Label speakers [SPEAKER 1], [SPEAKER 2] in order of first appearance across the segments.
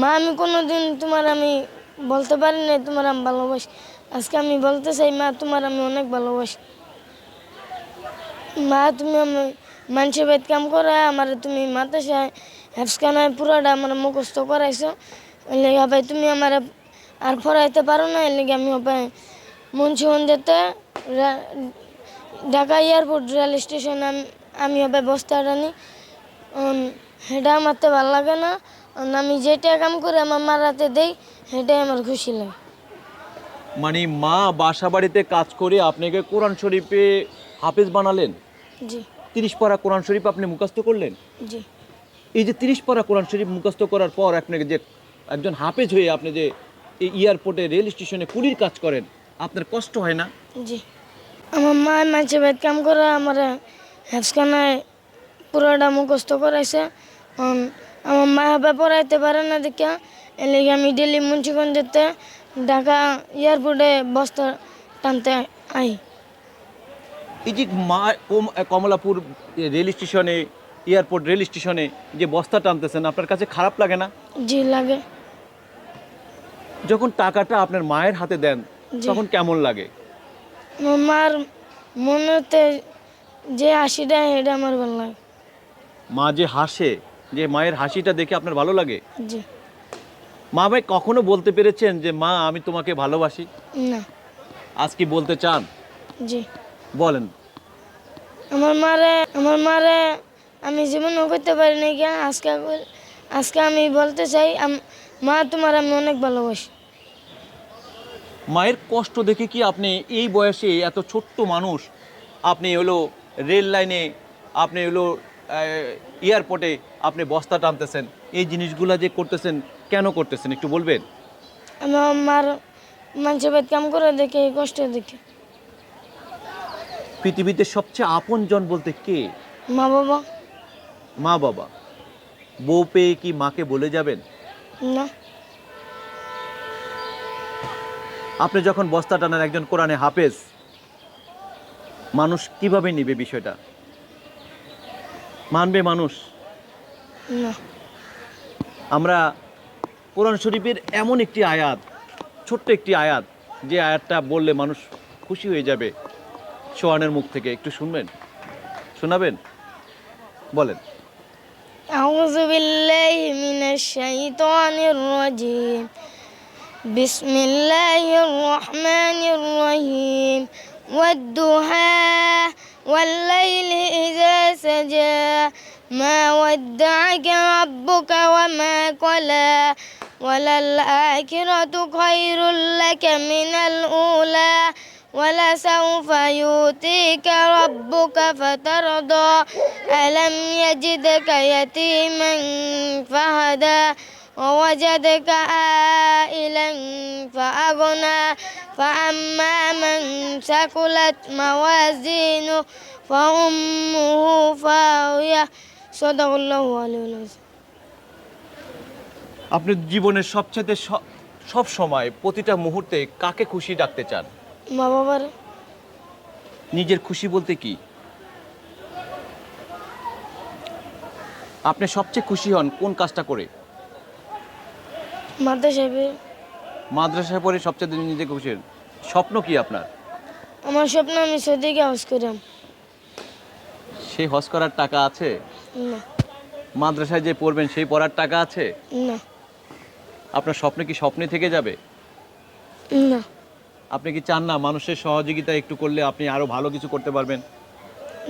[SPEAKER 1] মা, আমি কোনোদিন তোমার আমি বলতে পারি না তোমার আমি ভালোবাসি। আজকে আমি বলতে চাই, মা, তোমার আমি অনেক ভালোবাসি। মা, তুমি আমি মানুষের বেদ কাম করে আমার তুমি মাতাসায় হেফসখানায় পুরাটা আমার মুখস্থ করাইছো। এর লেগে ভাই, তুমি আমার আর পড়াইতে পারো না লেগে আমি ভাই মুন্সিগঞ্জ যেতে ঢাকা এয়ারপোর্ট রেল স্টেশন আমি আমি হবে বস্তাটা নি। সেটা আমার তো ভালো লাগে না। আমি যেটা কাম করে আমার মার হাতে দেই সেটাই আমার খুশি লাগে।
[SPEAKER 2] মানে মা বাসা বাড়িতে কাজ করে আপনাকে কোরআন শরীফে হাফেজ বানালেন?
[SPEAKER 1] জি।
[SPEAKER 2] তিরিশ পারা কোরআন শরীফ আপনি মুখস্থ করলেন?
[SPEAKER 1] জি।
[SPEAKER 2] এই যে তিরিশ পারা কোরআন শরীফ মুখস্থ করার পর আপনাকে যে একজন হাফেজ হয়ে আপনি যে এই এয়ারপোর্টে রেল স্টেশনে কুলির কাজ করেন আপনার কষ্ট হয় না?
[SPEAKER 1] জি। আমার মা মাঝে বেদ কাম করে আমার হেফসখানায় পুরোটা মুখস্থ করাইছে। আমার মা হবে পড়াইতে পারে না দেখে। এর লেগে আমি ডেলি মুন্সিগঞ্জ যেতে ঢাকা এয়ারপোর্টে বস্তা টানতে আই।
[SPEAKER 2] এই যে মা কম- কমলাপুর রেল স্টেশনে এয়ারপোর্ট রেল স্টেশনে যে বস্তা টানতেছেন আপনার কাছে খারাপ লাগে না?
[SPEAKER 1] জি লাগে।
[SPEAKER 2] যখন টাকাটা আপনার মায়ের হাতে দেন। তখন কেমন লাগে?
[SPEAKER 1] আমার মার মনেতে যে হাসিটা এটা আমার ভালো লাগে।
[SPEAKER 2] মা যে হাসে যে মায়ের হাসিটা দেখে আপনার ভালো লাগে?
[SPEAKER 1] জি।
[SPEAKER 2] মা ভাই কখনো বলতে পেরেছেন যে মা আমি তোমাকে ভালোবাসি
[SPEAKER 1] না।
[SPEAKER 2] আজ কি বলতে চান?
[SPEAKER 1] জি।
[SPEAKER 2] বলেন।
[SPEAKER 1] আমার মারে আমার মারে আমি জীবনও করতে পারি না কেন আজকে আজকে আমি বলতে চাই মা তোমার আমি অনেক ভালোবাসি।
[SPEAKER 2] মায়ের কষ্ট দেখে কি আপনি এই বয়সে এত ছোট্ট মানুষ? আপনি হলো রেল লাইনে আপনি হলো এয়ারপোর্টে আপনি বস্তা টানতেছেন এই জিনিসগুলো যে করতেছেন কেন করতেছেন? একটু বলবেন?
[SPEAKER 1] আমার মার মানুষের বাদ কাম করে দেখে এই কষ্ট দেখে।
[SPEAKER 2] পৃথিবীতে সবচেয়ে আপনজন বলতে কে?
[SPEAKER 1] মা বাবা।
[SPEAKER 2] মা বাবা। বউ পেয়ে কি মাকে বলে যাবেন?
[SPEAKER 1] না।
[SPEAKER 2] আপনি যখন বস্তা টানান একজন কোরআনে হাফেজ মানুষ কীভাবে নিবে বিষয়টা? মানবে মানুষ
[SPEAKER 1] না
[SPEAKER 2] আমরা কোরআন শরীফের এমন একটি আয়াত ছোট্ট একটি আয়াত যে আয়াতটা বললে মানুষ খুশি হয়ে যাবে সোয়ানের মুখ থেকে একটু শুনবেন শোনাবেন বলেন
[SPEAKER 1] أعوذ بالله من الشيطان الرجيم بسم الله الرحمن الرحيم والضحى والليل إذا سجى ما ودعك ربك وما قلى وللآخرة خير لك من الأولى ولسوف يؤتيك ربك فترضى ألم يجدك يتيما فهدى. ووجدك عائلا فأغنى فأما من ثقلت موازينه فأمه فاوية صدق الله عليه وسلم
[SPEAKER 2] আপনি জীবনের সবচেয়ে সব সময় প্রতিটা মুহূর্তে কাকে খুশি ডাকতে চান
[SPEAKER 1] মা বাবার
[SPEAKER 2] নিজের খুশি বলতে কি আপনি সবচেয়ে খুশি হন কোন কাজটা করে
[SPEAKER 1] সাহেবের
[SPEAKER 2] মাদ্রাসায় পড়ে সবচেয়ে নিজে খুশি স্বপ্ন কি আপনার?
[SPEAKER 1] আমার স্বপ্ন আমি সৌদিকে হাউস করাম।
[SPEAKER 2] সেই হজ করার টাকা আছে?
[SPEAKER 1] না।
[SPEAKER 2] মাদ্রাসায় যে পড়বেন সেই পড়ার টাকা আছে?
[SPEAKER 1] না।
[SPEAKER 2] আপনার স্বপ্ন কি স্বপ্নে থেকে যাবে?
[SPEAKER 1] না।
[SPEAKER 2] আপনি কি চান না মানুষের সহযোগিতা একটু করলে আপনি আরও ভালো কিছু করতে পারবেন?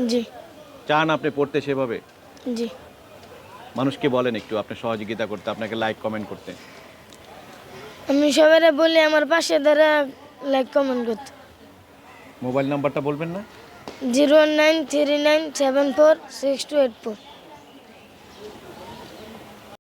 [SPEAKER 1] জি।
[SPEAKER 2] চান আপনি পড়তে সেভাবে?
[SPEAKER 1] জি।
[SPEAKER 2] মানুষকে বলেন একটু আপনার সহযোগিতা করতে আপনাকে লাইক কমেন্ট করতে।
[SPEAKER 1] আমি সবারে বলি আমার পাশে দ্বারা লাইক কমেন্ট করতে।
[SPEAKER 2] মোবাইল নাম্বারটা বলবেন না?
[SPEAKER 1] Zero nine three nine seven four six two eight four.